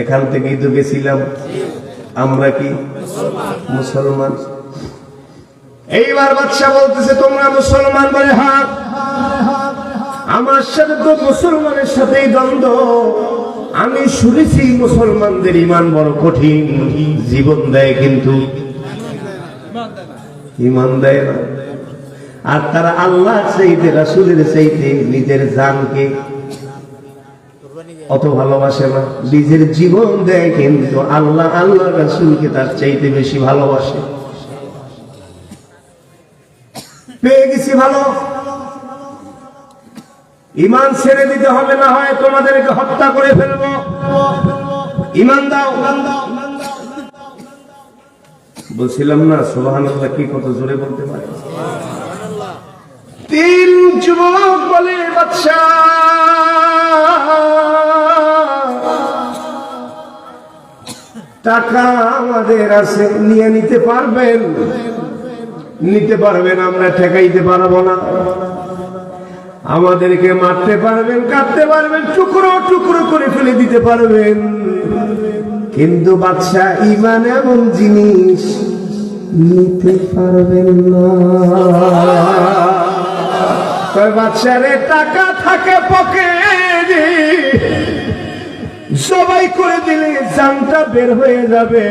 এখান থেকেই তো গেছিলাম। আমরা কি? মুসলমান। এইবার বাদশা বলতেছে, তোমরা মুসলমান বলে হ্যাঁ আমার সাথে তো মুসলমানের সাথেই দ্বন্দ্ব। আমি শুনেছি মুসলমানদের ইমান বড় কঠিন। জীবন দেয় কিন্তু ইমান দেয় না। আর তারা আল্লাহ চাইতে, রাসুলের চাইতে নিজের জানকে অত ভালোবাসে না। নিজের জীবন দেয় কিন্তু আল্লাহ আল্লাহ রাসুলকে তার চাইতে বেশি ভালোবাসে। পেয়ে গেছি ভালো। ইমান ছেড়ে দিতে হবে না হয় তোমাদেরকে হত্যা করে ফেলব। ইমান দাও। বলছিলাম না সোহান কি কত জোরে বলতে পারে? তিন যুবক বলে বাচ্চা টাকা আমাদের আছে, নিয়ে নিতে পারবেন? নিতে পারবেন, আমরা ঠেকাইতে পারব না। আমাদেরকে মারতে পারবেন কাটতে পারবেন, টুকরো টুকরো করে ফেলে দিতে পারবেন। কিন্তু বাচ্চা ইমান এমন জিনিস নিতে পারবেন না। বাচ্চারে টাকা থাকে পকেটে। সবাই করে দিলে জানটা বের হয়ে যাবে।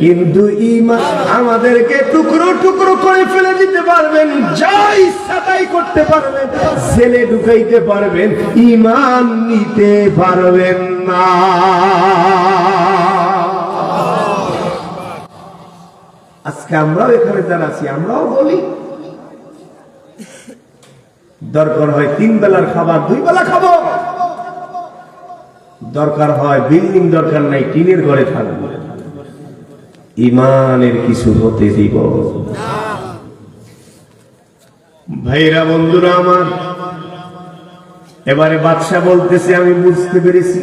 কিন্তু ইমান আমাদেরকে টুকরো টুকরো করে ফেলে দিতে পারবেন, যাই তাই করতে পারবেন ছেলে ঢুকাইতে পারবেন, ইমান নিতে পারবেন না। আজকে আমরাও এখানে আছি, আমরাও বলি। দরকার হয় তিন বেলার খাবার, দুই বেলা খাব। দরকার হয় বিল্ডিং দরকার নাই, টিনের ঘরে থাকব। ইমানের কিছু হতে দিব। ভাইরা, বন্ধুরা আমার, এবারে বাদশা বলতেছে, আমি বুঝতে পেরেছি।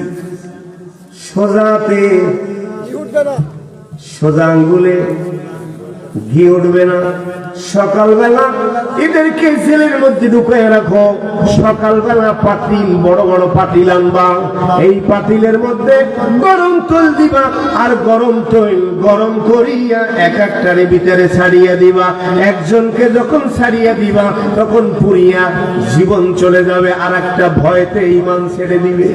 সোজাতে সোজা আঙ্গুলে ঘি উঠবে না, সকালবেলা মধ্যে ঢুকায় রাখো। সকালবেলা পাতিল, বড় বড় পাতিল আনবা। এই পাতিলের মধ্যে গরম দিবা আর গরম তৈল গরম করিয়া এক ভিতরে ছাড়িয়া দিবা। একজনকে যখন ছাড়িয়া দিবা, তখন পুরিয়া জীবন চলে যাবে। আর একটা ভয়তে ইমান ছেড়ে দিবে।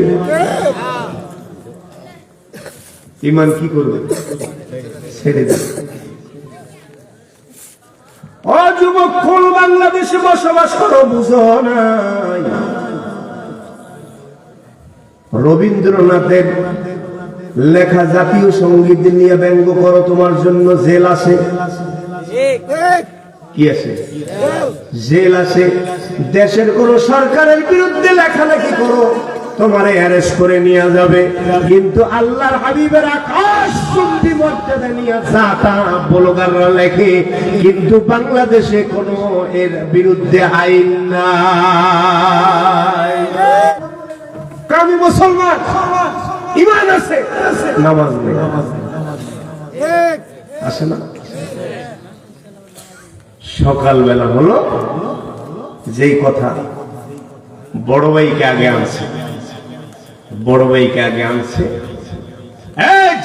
ইমান কি করবে? ছেড়ে দেবে। কোন বাংলাদেশে বসবাস করো, বুঝো নাই রবীন্দ্রনাথের লেখা জাতীয় সংগীত নিয়ে ব্যঙ্গ করো, তোমার জন্য জেল আছে। কি আছে? জেল আছে। দেশের কোন সরকারের বিরুদ্ধে লেখালেখি করো। তোমারে অ্যারেস্ট করে নিয়ে যাবে। কিন্তু আল্লাহর হাবিবের আকাশ চুক্তি মর্যাদা নিয়ে যা তা ব্লগাররা লেখে। কিন্তু বাংলাদেশে কোনো এর বিরুদ্ধে আইন নাই। আমি মুসলমান ইমান আছে। নামাজ নেই। আছে না? সকালবেলা হলো যেই কথা বড় ভাইকে আগে আনছে। বড় ভাইকে আগে আনছে।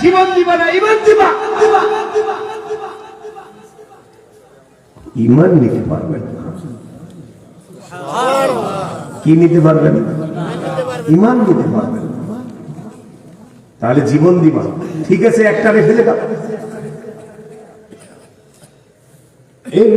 জীবন দিবা না, ইমান দিবা। ইমান নিতে পারবেন কি নিতে পারবেন? ইমান নিতে পারবেন তাহলে জীবন দিবা। ঠিক আছে একটা রেখে দাও। إن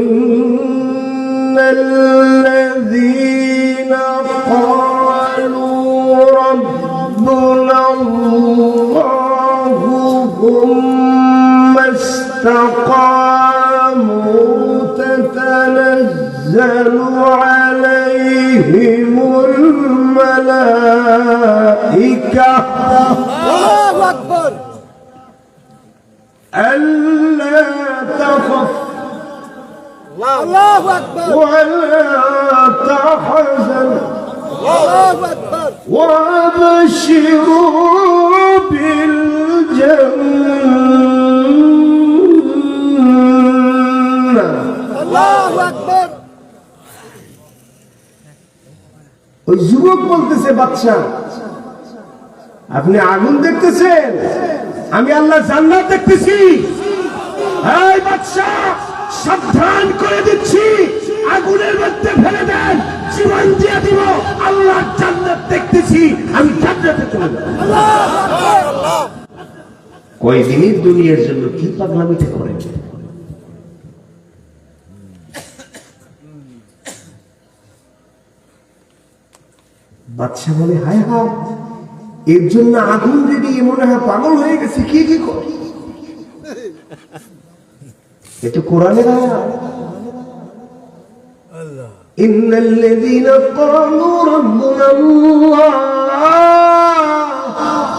ولا تحزن الله أكبر وابشروا بالجنة الله أكبر ওই যুবক বলতেছে বাচ্চা আপনি আগুন দেখতেছেন আমি আল্লাহ জান্নাত দেখতেছি এই বাচ্চা সাবধান করে দিচ্ছি আগুনের মধ্যে ফেলে দেন। জীবন দিয়ে দিব। আল্লাহ জান্নাত দেখতেছি। আমি জান্নাতে চলে কয়দিনের দুনিয়ার জন্য কি পাগলামিতে করেন বাচ্চা বলে, হায় হায়, এর জন্য আগুন রেডি মনে হয় পাগল হয়ে গেছে। কি কি করে কোরআনের আয়াত। إن الذين قالوا ربنا الله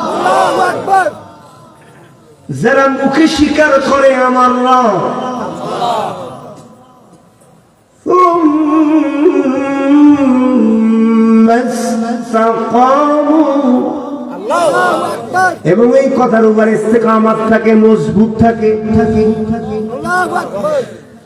আল্লাহু আকবার যারা মুখে স্বীকার করে আমার রব ثم استقاموا আল্লাহু আকবার এবং এই কথার উপর ইস্তেকামাত থাকে মজবুত থাকে থাকে থাকে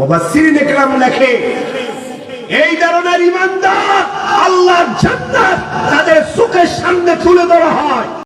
মুবাসসিরিন লেখে এই ইমানদার আল্লাহর তাদের চোখের সামনে তুলে ধরা হয়।